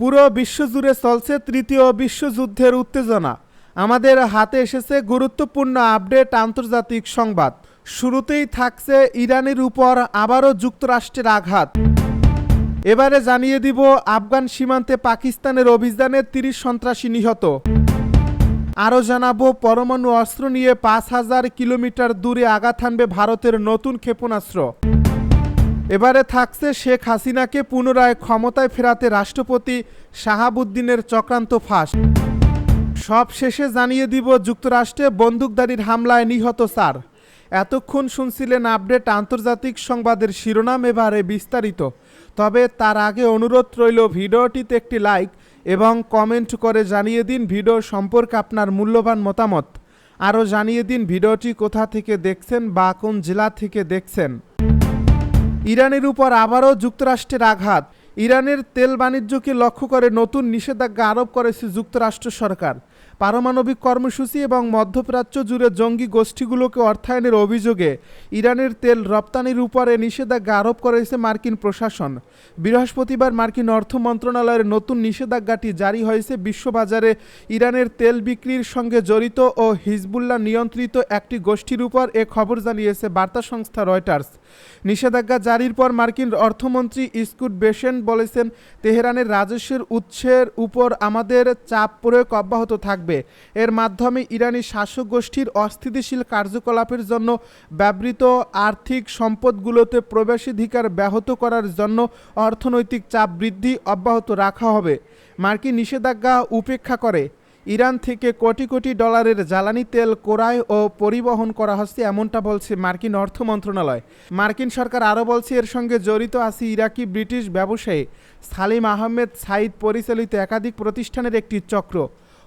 পুরো বিশ্বজুড়ে চলছে তৃতীয় বিশ্বযুদ্ধের উত্তেজনা। আমাদের হাতে এসেছে গুরুত্বপূর্ণ আপডেট আন্তর্জাতিক সংবাদ। শুরুতেই থাকছে ইরানের উপর আবারও যুক্তরাষ্ট্রের আঘাত। এবারে জানিয়ে দিব আফগান সীমান্তে পাকিস্তানের অভিযানে তিরিশ সন্ত্রাসী নিহত। আরও জানাব, পরমাণু অস্ত্র নিয়ে পাঁচ হাজার কিলোমিটার দূরে আঘাত হানবে ভারতের নতুন ক্ষেপণাস্ত্র। এবারে থাকছে শেখ হাসিনাকে পুনরায় ক্ষমতায় ফেরাতে রাষ্ট্রপতি শাহাবুদ্দিনের চক্রান্ত ফাঁস। সব শেষে জানিয়ে দিব যুক্তরাষ্ট্রে বন্দুকধারীর হামলায় নিহত স্যার। এতক্ষণ শুনছিলেন আপডেট আন্তর্জাতিক সংবাদের শিরোনাম এবারে বিস্তারিত। তবে তার আগে অনুরোধ রইল ভিডিওটিতে একটি লাইক এবং কমেন্ট করে জানিয়ে দিন ভিডিও সম্পর্কে আপনার মূল্যবান মতামত। আরও জানিয়ে দিন ভিডিওটি কোথা থেকে দেখছেন বা কোন জেলা থেকে দেখছেন। ইরানের উপর আবারও যুক্তরাষ্ট্রের আঘাত। ইরানের তেল বাণিজ্যকে লক্ষ্য করে নতুন নিষেধাজ্ঞা আরোপ করেছে যুক্তরাষ্ট্র সরকার। পারমাণবিক কর্মসূচি এবং মধ্যপ্রাচ্য জুড়ে জঙ্গি গোষ্ঠীগুলোকে অর্থায়নের অভিযোগে ইরানের তেল রপ্তানির উপরে নিষেধাজ্ঞা আরোপ করেছে মার্কিন প্রশাসন। বৃহস্পতিবার মার্কিন অর্থ মন্ত্রণালয়ের নতুন নিষেধাজ্ঞাটি জারি হয়েছে। বিশ্ববাজারে ইরানের তেল বিক্রির সঙ্গে জড়িত ও হিজবুল্লাহ নিয়ন্ত্রিত একটি গোষ্ঠীর উপর এ খবর জানিয়েছে বার্তা সংস্থা রয়টার্স। নিষেধাজ্ঞা জারির পর মার্কিন অর্থমন্ত্রী ইস্কুট বেসেন বলেছেন, তেহরানের রাজস্বের উৎসের উপর আমাদের চাপ প্রয়োগ অব্যাহত থাকবে। এর মাধ্যমে ইরানি শাসক গোষ্ঠীর অস্থিতিশীল কার্যকলাপের জন্য ব্যবহৃত আর্থিক সম্পদগুলোতে প্রবেশাধিকার ব্যাহত করার জন্য অর্থনৈতিক চাপ বৃদ্ধি অব্যাহত রাখা হবে। মার্কিন নিষেধাজ্ঞা উপেক্ষা করে। ইরান থেকে কোটি কোটি ডলারের জ্বালানি তেল, ক্রয় ও পরিবহন করা হচ্ছে এমনটা বলছে মার্কিন অর্থ মন্ত্রণালয়। মার্কিন সরকার আরও বলছে, এর সঙ্গে জড়িত আছে ইরাকি ব্রিটিশ ব্যবসায়ী সালিম আহমেদ সাইদ পরিচালিত একাধিক প্রতিষ্ঠানের একটি চক্র।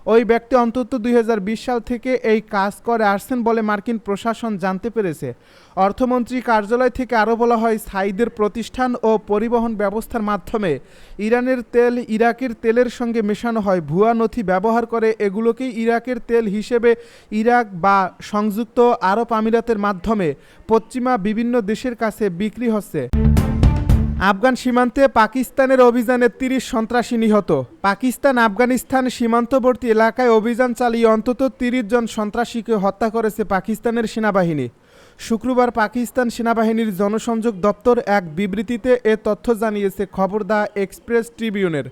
ওই ব্যক্তি অন্তত দুই হাজার বিশ সাল থেকে এই কাজ করে আসছেন বলে মার্কিন প্রশাসন জানতে পেরেছে। অর্থমন্ত্রী কার্যালয় থেকে আরও বলা হয় সাইদের প্রতিষ্ঠান ও পরিবহন ব্যবস্থার মাধ্যমে ইরানের তেল ইরাকের তেলের সঙ্গে মেশানো হয়। ভুয়া নথি ব্যবহার করে এগুলোকেই ইরাকের তেল হিসেবে ইরাক বা সংযুক্ত আরব আমিরাতের মাধ্যমে পশ্চিমা বিভিন্ন দেশের কাছে বিক্রি হচ্ছে। আফগান সীমান্তে পাকিস্তানের অভিযানে তিরিশ সন্ত্রাসী নিহত। পাকিস্তান আফগানিস্তান সীমান্তবর্তী এলাকায় অভিযান চালিয়ে অন্তত তিরিশ জন সন্ত্রাসীকে হত্যা করেছে পাকিস্তানের সেনাবাহিনী। শুক্রবার পাকিস্তান সেনাবাহিনীর জনসংযোগ দপ্তর এক বিবৃতিতে এ তথ্য জানিয়েছে খবর দা এক্সপ্রেস ট্রিবিউনের।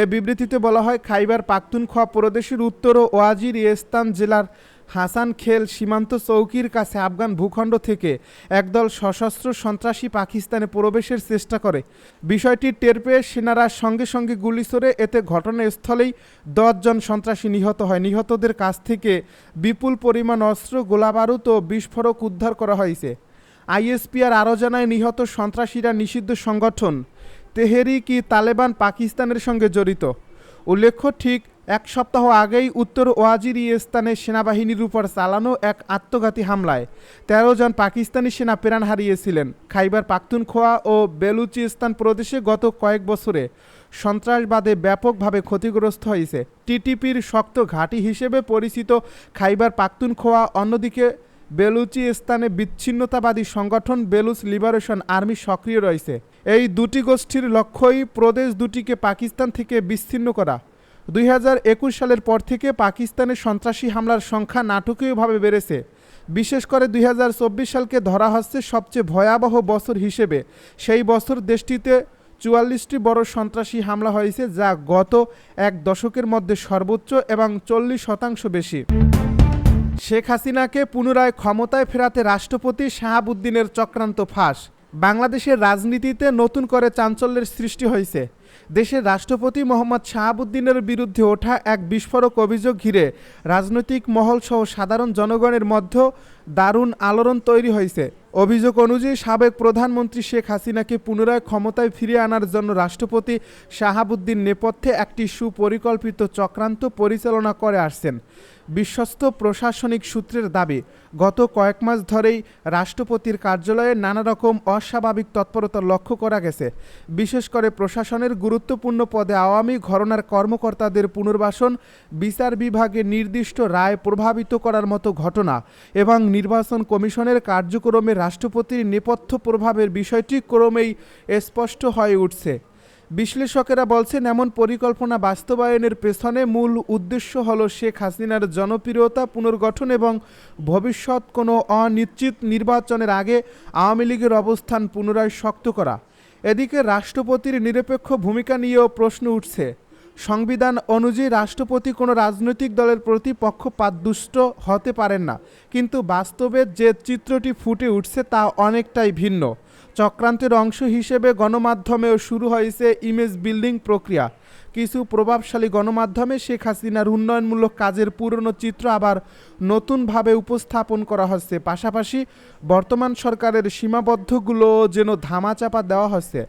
এ বিবৃতিতে বলা হয়, খাইবার পাখতুনখোয়া প্রদেশের উত্তর ও ওয়াজির ইস্তান জেলার হাসান খেল সীমান্ত চৌকির কাছে আফগান ভূখণ্ড থেকে একদল সশস্ত্র সন্ত্রাসী পাকিস্তানে প্রবেশের চেষ্টা করে। বিষয়টি টের পেয়ে সেনারা সঙ্গে সঙ্গে গুলি ছোড়ে এতে ঘটনাস্থলেই দশজন সন্ত্রাসী নিহত হয়। নিহতদের কাছ থেকে বিপুল পরিমাণ অস্ত্র, গোলাবারুদ ও বিস্ফোরক উদ্ধার করা হয়েছে। আইএসপিআর আরও জানায়, নিহত সন্ত্রাসীরা নিষিদ্ধ সংগঠন তেহেরিক ই তালেবান পাকিস্তানের সঙ্গে জড়িত। উল্লেখ্য, ঠিক এক সপ্তাহ আগেই উত্তর ওয়াজিরি স্থানে সেনাবাহিনীর উপর চালানো এক আত্মঘাতী হামলায় তেরো জন পাকিস্তানি সেনা প্রাণ হারিয়েছিলেন। খাইবার পাখতুনখোয়া ও বেলুচিস্তান প্রদেশে গত কয়েক বছরে সন্ত্রাসবাদে ব্যাপকভাবে ক্ষতিগ্রস্ত হয়েছে। টিটিপির শক্ত ঘাঁটি হিসেবে পরিচিত খাইবার পাখতুনখোয়া, অন্যদিকে বেলুচিস্তানে বিচ্ছিন্নতাবাদী সংগঠন বেলুচ লিবারেশন আর্মি সক্রিয় রয়েছে। এই দুটি গোষ্ঠীর লক্ষ্যই প্রদেশ দুটিকে পাকিস্তান থেকে বিচ্ছিন্ন করা। দুই হাজার একুশ সালের পর থেকে পাকিস্তানের সন্ত্রাসী হামলার সংখ্যা নাটকীয়ভাবে বেড়েছে। বিশেষ করে দুই হাজার চব্বিশ সালকে ধরা হচ্ছে সবচেয়ে ভয়াবহ বছর হিসেবে। সেই বছর দেশটিতে চুয়াল্লিশটি বড় সন্ত্রাসী হামলা হয়েছে, যা গত এক দশকের মধ্যে সর্বোচ্চ এবং চল্লিশ শতাংশ বেশি। শেখ হাসিনাকে পুনরায় ক্ষমতায় ফেরাতে রাষ্ট্রপতি শাহাবুদ্দিনের চক্রান্ত ফাঁস। বাংলাদেশের রাজনীতিতে নতুন করে চাঞ্চল্যের সৃষ্টি হয়েছে। দেশের রাষ্ট্রপতি মোহাম্মদ শাহাবুদ্দিনের বিরুদ্ধে ওঠা এক বিস্ফোরক অভিযোগ ঘিরে রাজনৈতিক মহলসহ সাধারণ জনগণের মধ্যে দারুণ আলোড়ন তৈরি হয়েছে। অভিযোগ অনুযায়ী সাবেক প্রধানমন্ত্রী শেখ হাসিনাকে পুনরায় ক্ষমতায় ফিরিয়ে আনার জন্য রাষ্ট্রপতি শাহাবুদ্দিন নেপথ্যে একটি সুপরিকল্পিত চক্রান্ত পরিচালনা করে আসছেন। বিশ্বস্ত প্রশাসনিক সূত্রের দাবি, গত কয়েক মাস ধরেই রাষ্ট্রপতির কার্যালয়ে নানা রকম অস্বাভাবিক তৎপরতা লক্ষ্য করা গেছে। বিশেষ করে প্রশাসনের গুরুত্বপূর্ণ পদে আওয়ামী ঘরনার কর্মকর্তাদের পুনর্বাসন, বিচার বিভাগে নির্দিষ্ট রায় প্রভাবিত করার মতো ঘটনা এবং নির্বাচন কমিশনের কার্যক্রমে রাষ্ট্রপতির নেপথ্য প্রভাবের বিষয়টি ক্রমেই স্পষ্ট হয়ে উঠছে। বিশ্লেষকেরা বলছেন, এমন পরিকল্পনা বাস্তবায়নের পেছনে মূল উদ্দেশ্য হল শেখ হাসিনার জনপ্রিয়তা পুনর্গঠন এবং ভবিষ্যৎ কোনো অনিশ্চিত নির্বাচনের আগে আওয়ামী লীগের অবস্থান পুনরায় শক্ত করা। এদিকে রাষ্ট্রপতির নিরপেক্ষ ভূমিকা নিয়েও প্রশ্ন উঠছে। সংবিধান অনুযায়ী রাষ্ট্রপতি কোনো রাজনৈতিক দলের প্রতি পক্ষপাতদুষ্ট হতে পারেন না। কিন্তু বাস্তবে যে চিত্রটি ফুটে উঠছে তা অনেকটাই ভিন্ন। চক্রান্তের অংশ হিসেবে গণমাধ্যমেও শুরু হয়েছে ইমেজ বিল্ডিং প্রক্রিয়া। কিছু প্রভাবশালী গণমাধ্যমে শেখ হাসিনার উন্নয়নমূলক কাজের পুরনো চিত্র আবার নতুনভাবে উপস্থাপন করা হচ্ছে। পাশাপাশি বর্তমান সরকারের সীমাবদ্ধগুলো যেন ধামাচাপা দেওয়া হচ্ছে।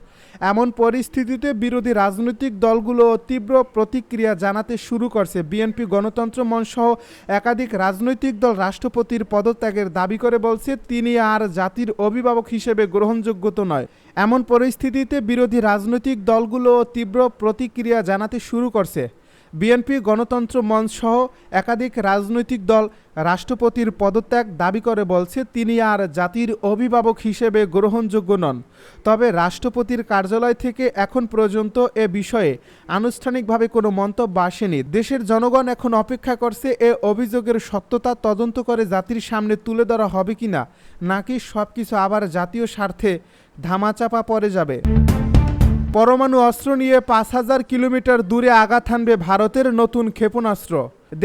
এমন পরিস্থিতিতে বিরোধী রাজনৈতিক দলগুলো তীব্র প্রতিক্রিয়া জানাতে শুরু করছে। বিএনপি গণতন্ত্র মঞ্চসহ একাধিক রাজনৈতিক দল রাষ্ট্রপতির পদত্যাগের দাবি করে বলছে, তিনি আর জাতির অভিভাবক হিসেবে গ্রহণযোগ্য তো নয়। এমন পরিস্থিতিতে বিরোধী রাজনৈতিক দলগুলো তীব্র প্রতিক্রিয়া জানাতে শুরু করছে। বিএনপি গণতন্ত্র মঞ্চ সহ একাধিক রাজনৈতিক দল রাষ্ট্রপতির পদত্যাগ দাবি করে বলছে তিনি আর জাতির অভিভাবক হিসেবে গ্রহণযোগ্য নন। তবে রাষ্ট্রপতির কার্যালয় থেকে এখন পর্যন্ত এ বিষয়ে আনুষ্ঠানিকভাবে কোনো মন্তব্য আসেনি। দেশের জনগণ এখন অপেক্ষা করছে এ অভিযোগের সত্যতা তদন্ত করে জাতির সামনে তুলে ধরা হবে কিনা, নাকি সব কিছু আবার জাতীয় স্বার্থে ধামাচাপা পড়ে যাবে। পরমাণু অস্ত্র নিয়ে পাঁচ হাজার কিলোমিটার দূরে আঘাত হানবে ভারতের নতুন ক্ষেপণাস্ত্র।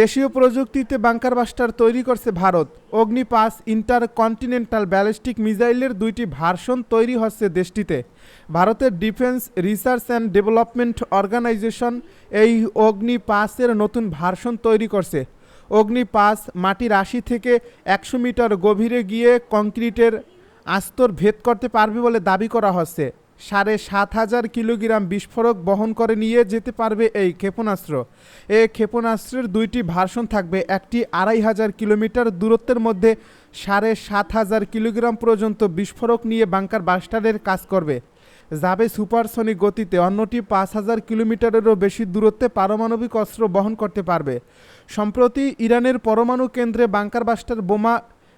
দেশীয় প্রযুক্তিতে বাংকার বাস্টার তৈরি করছে ভারত। অগ্নি পাস ইন্টার কন্টিনেন্টাল ব্যালিস্টিক মিসাইলের দুইটি ভার্সন তৈরি হচ্ছে দেশটিতে। ভারতের defence research and development organisation এই অগ্নি পাসের নতুন ভার্সন তৈরি করছে। অগ্নি পাস মাটির আশি থেকে একশো মিটার গভীরে গিয়ে কংক্রিটের আস্তর ভেদ করতে পারবে বলে দাবি করা হচ্ছে। সাড়ে সাত হাজার কিলোগ্রাম বিস্ফোরক বহন করে নিয়ে যেতে পারবে এই ক্ষেপণাস্ত্র। এই ক্ষেপণাস্ত্রের দুইটি ভার্সন থাকবে, একটি আড়াই হাজার কিলোমিটার দূরত্বের মধ্যে সাড়ে সাত হাজার কিলোগ্রাম পর্যন্ত বিস্ফোরক নিয়ে বাংকার বাস্টারের কাজ করবে। যাবে সুপারসনিক গতিতে অন্যটি পাঁচ হাজার কিলোমিটারেরও বেশি দূরত্বে পারমাণবিক অস্ত্র বহন করতে পারবে। সম্প্রতি ইরানের পরমাণু কেন্দ্রে বাংকার বাস্টার বোমা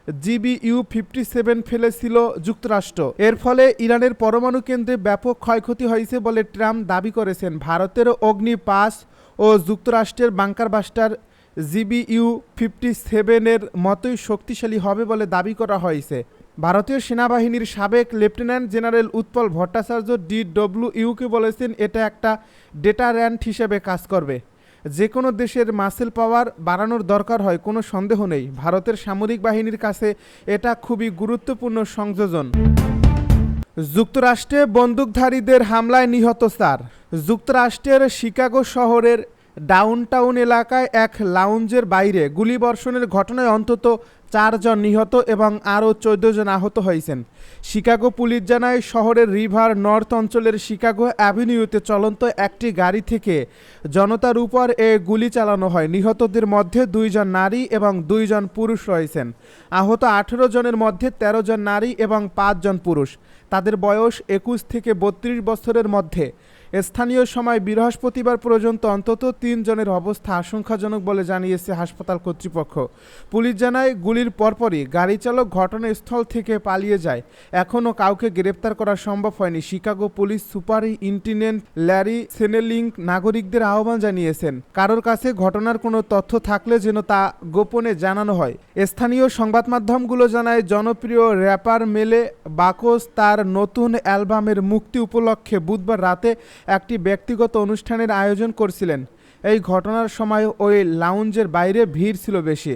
জিবিইউ ফিফটি সেভেন ফেলেছিল যুক্তরাষ্ট্র। এর ফলে ইরানের পরমাণু কেন্দ্রে ব্যাপক ক্ষয়ক্ষতি হয়েছে বলে ট্রাম্প দাবি করেছেন। ভারতের অগ্নি পাস ও যুক্তরাষ্ট্রের বাংকার বাস্টার জিবিইউ ফিফটি সেভেনের মতোই শক্তিশালী হবে বলে দাবি করা হয়েছে। ভারতীয় সেনাবাহিনীর সাবেক লেফটেন্যান্ট জেনারেল উৎপল ভট্টাচার্য ডিডব্লিউইউকে বলেছেন, এটা একটা ডেটা র্যান্ট হিসেবে কাজ করবে। যে কোনো দেশের মাসেল পাওয়ার বাড়ানোর দরকার হয়, কোনো সন্দেহ নেই। ভারতের সামরিক বাহিনীর কাছে এটা খুবই গুরুত্বপূর্ণ সংযোজন। যুক্তরাষ্ট্রে বন্দুকধারীদের হামলায় নিহত স্যার। যুক্তরাষ্ট্রের শিকাগো শহরের ডাউনটাউন এলাকায় এক লাউঞ্জের বাইরে গুলিবর্ষণের ঘটনায় অন্তত চারজন নিহত এবং আরও চোদ্দ জন আহত হয়েছেন। শিকাগো পুলিশ জানায়, শহরের রিভার নর্থ অঞ্চলের শিকাগো অ্যাভিনিউতে চলন্ত একটি গাড়ি থেকে জনতার উপর এ গুলি চালানো হয়। নিহতদের মধ্যে দুইজন নারী এবং দুইজন পুরুষ রয়েছেন। আহত আঠেরো জনের মধ্যে ১৩ জন নারী এবং পাঁচজন পুরুষ। তাদের বয়স একুশ থেকে বত্রিশ বছরের মধ্যে। স্থানীয় সময় বৃহস্পতিবার পর্যন্ত অন্তত তিন জনের অবস্থা আশঙ্কাজনক বলে জানিয়েছে হাসপাতাল কর্তৃপক্ষ। পুলিশ জানায়, গুলির পরপরই গাড়ি চালক ঘটনাস্থল থেকে পালিয়ে যায়। এখনও কাউকে গ্রেপ্তার করা সম্ভব হয়নি। Chicago police superintendent Larry Snelling নাগরিকদের আহ্বান জানিয়েছেন। কারোর কাছে ঘটনার কোনো তথ্য থাকলে যেন তা গোপনে জানানো হয়। স্থানীয় সংবাদ মাধ্যমগুলো জানায়, জনপ্রিয় র্যাপার মেলে বাকোস তার নতুন অ্যালবামের মুক্তি উপলক্ষে বুধবার রাতে একটি ব্যক্তিগত অনুষ্ঠানের আয়োজন করছিলেন। এই ঘটনার সময় ওই লাউঞ্জের বাইরে ভিড় ছিল বেশি।